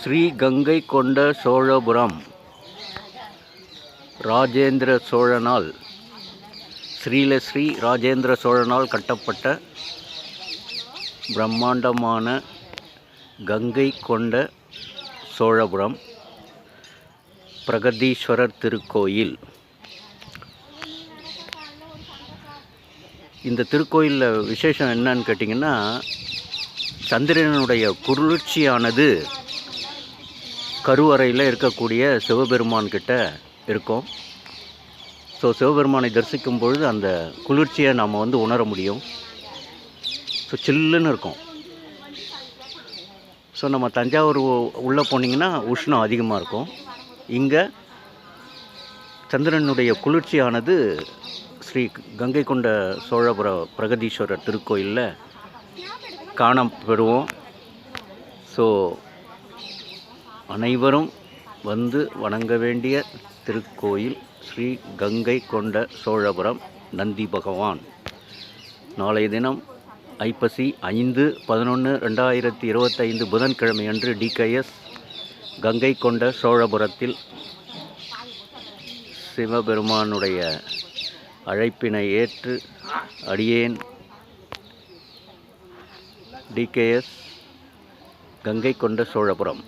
ஸ்ரீ கங்கை கொண்ட சோழபுரம். ராஜேந்திர சோழனால் ஸ்ரீலஸ்ரீ ராஜேந்திர சோழனால் கட்டப்பட்ட பிரம்மாண்டமான கங்கை கொண்ட சோழபுரம் பிரகதீஸ்வரர் திருக்கோயில். இந்த திருக்கோயிலில் விசேஷம் என்னன்னு கேட்டிங்கன்னா சந்திரனுடைய குளிர்ச்சியானது கருவறையில் இருக்கக்கூடிய சிவபெருமான்கிட்ட இருக்கோம் இருக்கும். ஸோ சிவபெருமானை தரிசிக்கும் பொழுது அந்த குளிர்ச்சியை நாம் வந்து உணர முடியும். ஸோ சில்லுன்னு இருக்கும். ஸோ நம்ம தஞ்சாவூர் உள்ளே போனீங்கன்னா உஷ்ணம் அதிகமாக இருக்கும். இங்கே சந்திரனுடைய குளிர்ச்சியானது ஸ்ரீ கங்கை கொண்ட சோழபுர பிரகதீஸ்வரர் திருக்கோயிலில் காணப்பெறுவோம் ஸோ அனைவரும் வந்து வணங்க வேண்டிய திருக்கோயில் ஸ்ரீ கங்கை கொண்ட சோழபுரம் நந்தி பகவான். நாளைய தினம் ஐப்பசி ஐந்து பதினொன்று ரெண்டாயிரத்தி இருபத்தைந்து புதன்கிழமை அன்று டிகேஎஸ் கங்கை கொண்ட சோழபுரத்தில் சிவபெருமானுடைய அழைப்பினை ஏற்று அடியேன் டிகேஎஸ் கங்கை கொண்ட சோழபுரம்.